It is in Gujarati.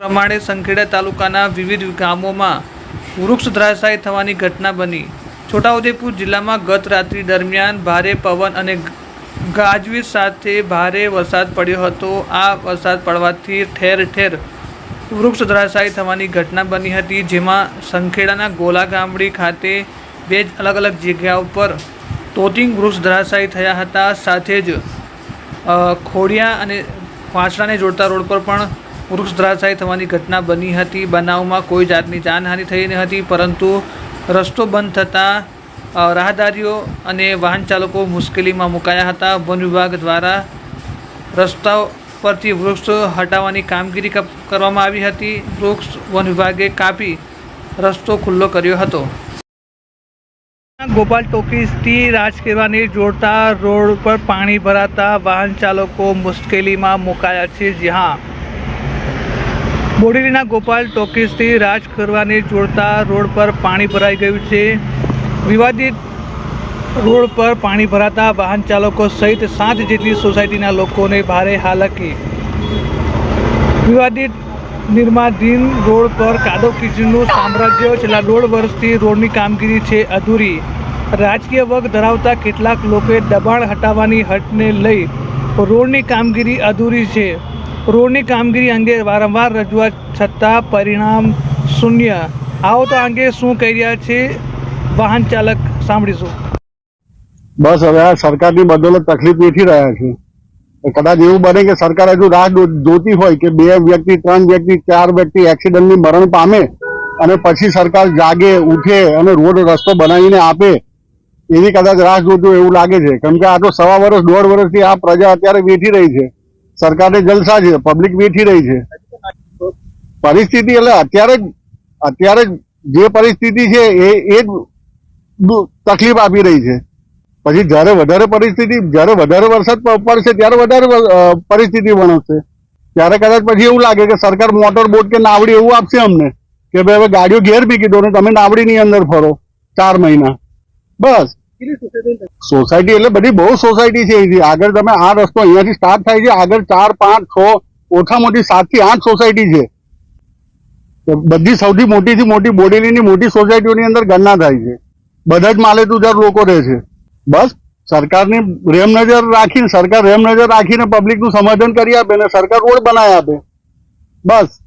પ્રમાણે સંખેડા તાલુકાના વિવિધ ગામોમાં વૃક્ષ ધરાશાયી થવાની ઘટના બની. છોટાઉદેપુર જિલ્લામાં ગત રાત્રિ દરમિયાન ભારે પવન અને ગાજવીજ સાથે ભારે વરસાદ પડ્યો હતો. આ વરસાદ પડવાથી ઠેર ઠેર વૃક્ષ ધરાશાયી થવાની ઘટના બની હતી, જેમાં સંખેડાના ગોલા ગામડી ખાતે બે જ અલગ અલગ જગ્યા ઉપર તોતિંગ વૃક્ષ ધરાશાયી થયા હતા. સાથે જ ખોડિયા અને વાંસડાને જોડતા રોડ પર પણ વૃક્ષ ધરાશાયી થવાની ઘટના બની હતી. બનાવમાં કોઈ જાતની જાનહાનિ થઈ ન હતી, પરંતુ રસ્તો બંધ થતાં રાહદારીઓ અને વાહન ચાલકો મુશ્કેલીમાં મુકાયા હતા. વન વિભાગ દ્વારા રસ્તાઓ પરથી વૃક્ષ હટાવવાની કામગીરી કરવામાં આવી હતી. વૃક્ષ વન વિભાગે કાપી રસ્તો ખુલ્લો કર્યો હતો. ગોપાલ ટોકીસથી રાજકેવાની જોડતા રોડ પર પાણી ભરાતા વાહન ચાલકો મુશ્કેલીમાં મુકાયા છે. જ્યાં બોડેલીના ગોપાલ ટોકીસથી રાજકરવાની જોડતા રોડ પર પાણી ભરાઈ ગયું છે. વિવાદિત રોડ પર પાણી ભરાતા વાહન ચાલકો સહિત સાત જેટલી સોસાયટીના લોકોને ભારે હાલાકી. વિવાદિત નિર્માધીન રોડ પર કાદવ કિચનનું સામ્રાજ્ય છેલ્લા દોઢ વર્ષથી રોડની કામગીરી છે અધૂરી. રાજકીય વગ ધરાવતા કેટલાક લોકોએ દબાણ હટાવવાની હટને લઈ રોડની કામગીરી અધૂરી છે. રોડની કામગીરી અંગે વારંવાર રજૂઆત છતાં પરિણામ શૂન્ય. આવો તો અંગે શું કહી રહ્યા છે વાહન ચાલક સાંભળીશું. બસ હવે આ સરકારની બદોલત તકલીફ વેઠી રહ્યા છે. કદાચ એવું બને કે સરકાર હજુ રાહ જોતી હોય કે બે વ્યક્તિ, ત્રણ વ્યક્તિ, ચાર વ્યક્તિ એક્સિડન્ટની મરણ પામે અને પછી સરકાર જાગે, ઉઠે અને રોડ રસ્તો બનાવીને આપે, એવી કદાચ રાહ જોતું એવું લાગે છે. કેમ કે આ તો સવા વર્ષ, દોઢ વર્ષથી આ પ્રજા અત્યારે વેઠી રહી છે. સરકારને જલસા છે પબ્લિક વેઠી રહી છે. પરિસ્થિતિ એટલે અત્યારે અત્યારે જ પરિસ્થિતિ છે એ એ જ તકલીફ આપી રહી છે. પછી જ્યારે વધારે પરિસ્થિતિ, જ્યારે વધારે વરસાદ પડશે, ત્યારે વધારે પરિસ્થિતિ વણવશે ત્યારે કદાચ પછી એવું લાગે કે સરકાર મોટર બોટ કે નાવડી એવું આપશે અમને, કે ભાઈ હવે ગાડીઓ ઘેર મૂકી દો ને તમે નાવડીની અંદર ફરો, ચાર મહિના. બસ. સોસાયટી એટલે બધી બહુ સોસાયટી છે અહીંથી. આગળ તમે આ રસ્તો અહીંયાથી સ્ટાર્ટ થાય છે, આગળ ચાર, પાંચ, છ ઓછા મોટી સાતથી આઠ સોસાયટી છે. બધી સૌથી મોટીથી મોટી બોડેલીની મોટી સોસાયટીઓની અંદર ગણના થાય છે. બધા જ માલે તુજાર લોકો રહે છે. બસ, સરકારની રેમ નજર રાખીને, સરકાર રેમ નજર રાખીને પબ્લિકનું સમાધાન કરી આપે ને સરકાર રોડ બનાવી આપે. બસ.